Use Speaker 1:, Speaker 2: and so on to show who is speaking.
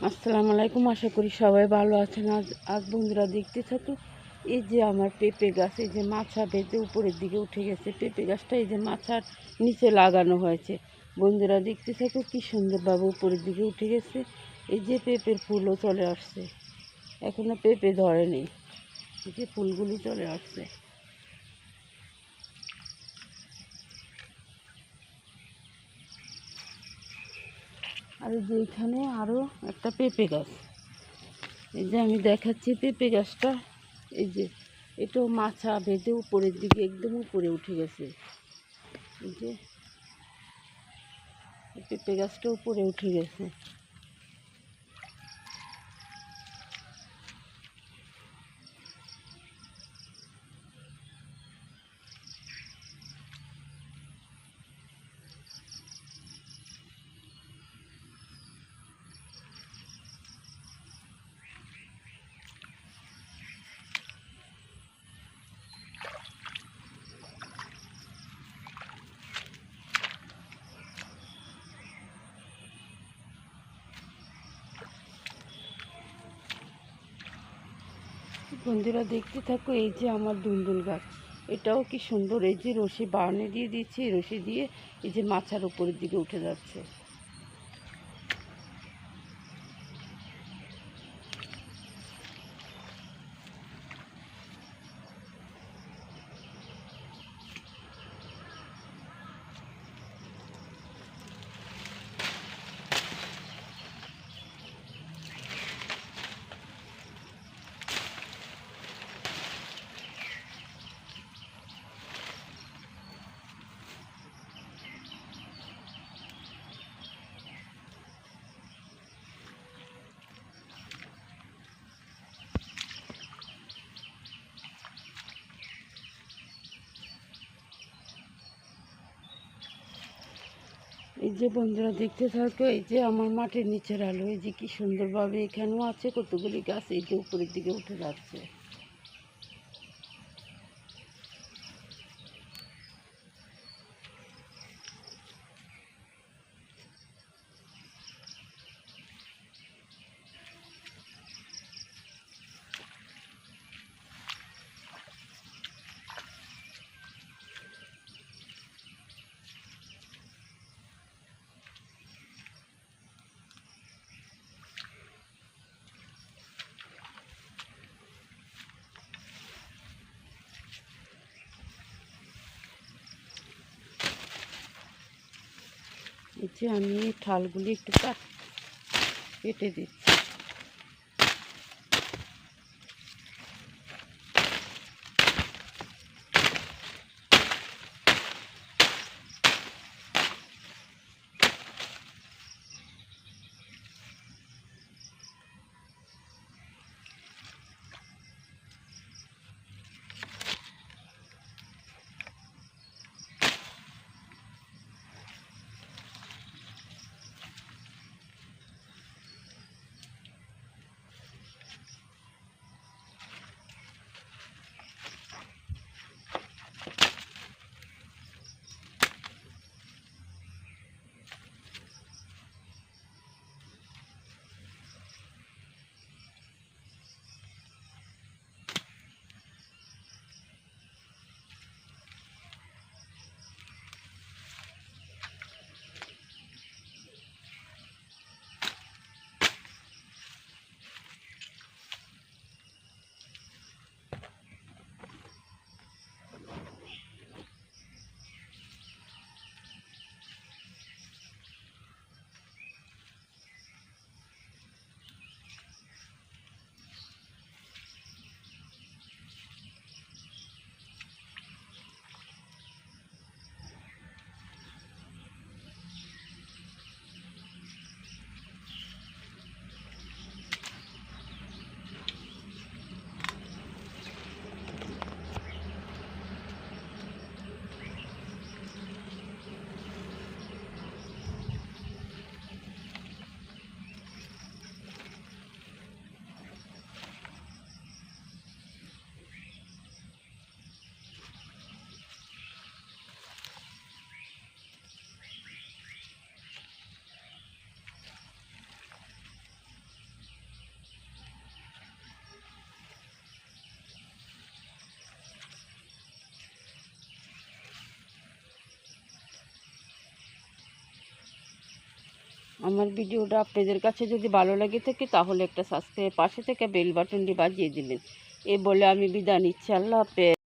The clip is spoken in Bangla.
Speaker 1: আসসালামু আলাইকুম, আশা করি সবাই ভালো আছেন। আজ আজ বন্ধুরা দেখতে থাকো এই যে আমার পেঁপে গাছ, এই যে মাছা বেঁধে উপরের দিকে উঠে গেছে। পেঁপে গাছটা এই যে মাছার নিচে লাগানো হয়েছে। বন্ধুরা দেখতে থাকো কি সুন্দরভাবে উপরের দিকে উঠে গেছে। এই যে পেঁপের ফুলও চলে আসছে। এখনও পেঁপে ধরেনি। এই যে ফুলগুলি চলে আসছে। আর যেখানে আরও একটা পেঁপে গাছ। এই যে আমি দেখাচ্ছি পেঁপে গাছটা। এই যে এটাও মাছা বেঁধে উপরের দিকে একদম উপরে উঠে গেছে। এই যে পেঁপে গাছটা উপরে উঠে গেছে। বন্ধুরা দেখতে থাকো, এই যে আমার দুন্দুল গাছ। এটাও কি সুন্দর, এই যে রশি বাড়নে দিয়ে এই রশি দিয়ে এই যে মাছার উপরের দিকে উঠে যাচ্ছে। এই যে বন্ধুরা দেখতে থাকো, এই যে আমার মাঠের নিচের আলো, এই যে কি সুন্দরভাবে এখানেও আছে কতগুলি গাছ, এই যে উপরের দিকে উঠে যাচ্ছে। এই যে আমি থালগুলি একটু কাট কেটে দিচ্ছি। আমার ভিডিওটা আপনাদের কাছে যদি ভালো লাগে থাকে, তাহলে একটা সাবস্ক্রাইব পাশে থেকে বেল বাটনটি বাজিয়ে দিবেন। এ বলে আমি বিদায় নিচ্ছি। আল্লাহ হাফেজ।